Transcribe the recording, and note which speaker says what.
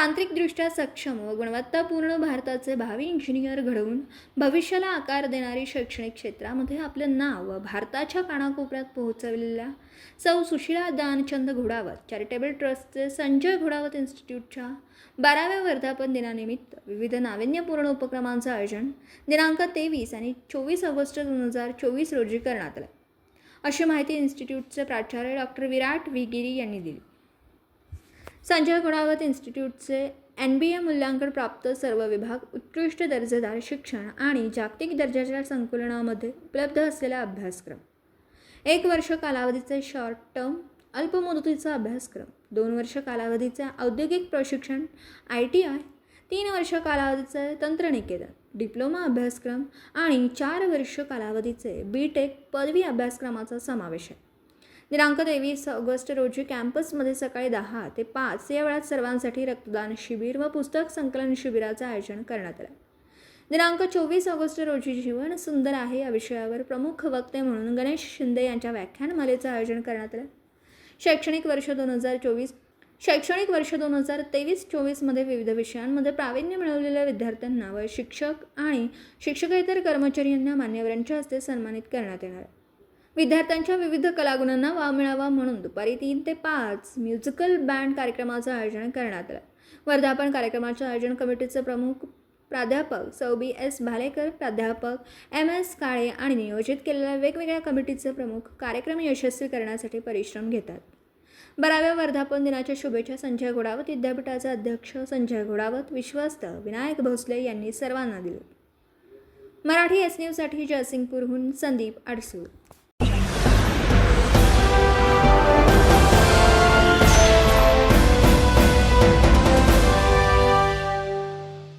Speaker 1: तांत्रिकदृष्ट्या सक्षम व गुणवत्तापूर्ण भारताचे भावी इंजिनियर घडवून भविष्याला आकार देणारी शैक्षणिक क्षेत्रामध्ये आपलं नाव व भारताच्या कानाकोपऱ्यात पोहोचवलेल्या सौ सुशिला दानचंद घोडावत चॅरिटेबल ट्रस्टचे संजय घोडावत इन्स्टिट्यूटच्या बाराव्या वर्धापन दिनानिमित्त विविध नाविन्यपूर्ण उपक्रमांचं आयोजन दिनांक तेवीस आणि चोवीस ऑगस्ट दोन हजार चोवीस रोजी करण्यात आलं. अशी माहिती इन्स्टिट्यूटचे प्राचार्य डॉक्टर विराट विगिरी यांनी दिली. संजय गुणावत इन्स्टिट्यूटचे एन बी ए मूल्यांकन प्राप्त सर्व विभाग उत्कृष्ट दर्जेदार शिक्षण आणि जागतिक दर्जाच्या संकुलनामध्ये उपलब्ध असलेला अभ्यासक्रम. एक वर्ष कालावधीचे शॉर्ट टर्म अल्पमुदतीचा अभ्यासक्रम दोन वर्ष कालावधीचे औद्योगिक प्रशिक्षण आय टी आय तीन वर्ष कालावधीचे तंत्रनिकेतन डिप्लोमा अभ्यासक्रम आणि चार वर्ष कालावधीचे बी टेक पदवी अभ्यासक्रमाचा समावेश आहे. दिनांक तेवीस ऑगस्ट रोजी कॅम्पसमध्ये सकाळी दहा ते पाच या वेळात सर्वांसाठी रक्तदान शिबिर व पुस्तक संकलन शिबिराचं आयोजन करण्यात आलं. दिनांक चोवीस ऑगस्ट रोजी जीवन सुंदर आहे या विषयावर प्रमुख वक्ते म्हणून गणेश शिंदे यांच्या व्याख्यानमालेचं आयोजन करण्यात आलं. शैक्षणिक वर्ष दोन हजार चोवीस शैक्षणिक वर्ष दोन हजार तेवीस चोवीसमध्ये विविध विषयांमध्ये प्रावीण्य मिळवलेल्या विद्यार्थ्यांना व शिक्षक आणि शिक्षकेतर कर्मचारी यांना मान्यवरांच्या हस्ते सन्मानित करण्यात येणार आहे. विद्यार्थ्यांच्या विविध कलागुणांना वाव मिळावा म्हणून दुपारी तीन ते पाच म्युझिकल बँड कार्यक्रमाचं आयोजन करण्यात आलं. वर्धापन कार्यक्रमाच्या आयोजन कमिटीचे प्रमुख प्राध्यापक सौ बी एस भालेकर प्राध्यापक एम एस काळे आणि नियोजित केलेल्या वेगवेगळ्या कमिटीचे प्रमुख कार्यक्रम यशस्वी करण्यासाठी परिश्रम घेतात. बाराव्या वर्धापन दिनाच्या शुभेच्छा संजय घोडावत विद्यापीठाचे अध्यक्ष संजय घोडावत विश्वस्त विनायक भोसले यांनी सर्वांना दिले मराठी एस न्यूजसाठी जयसिंगपूरहून संदीप अडसूळ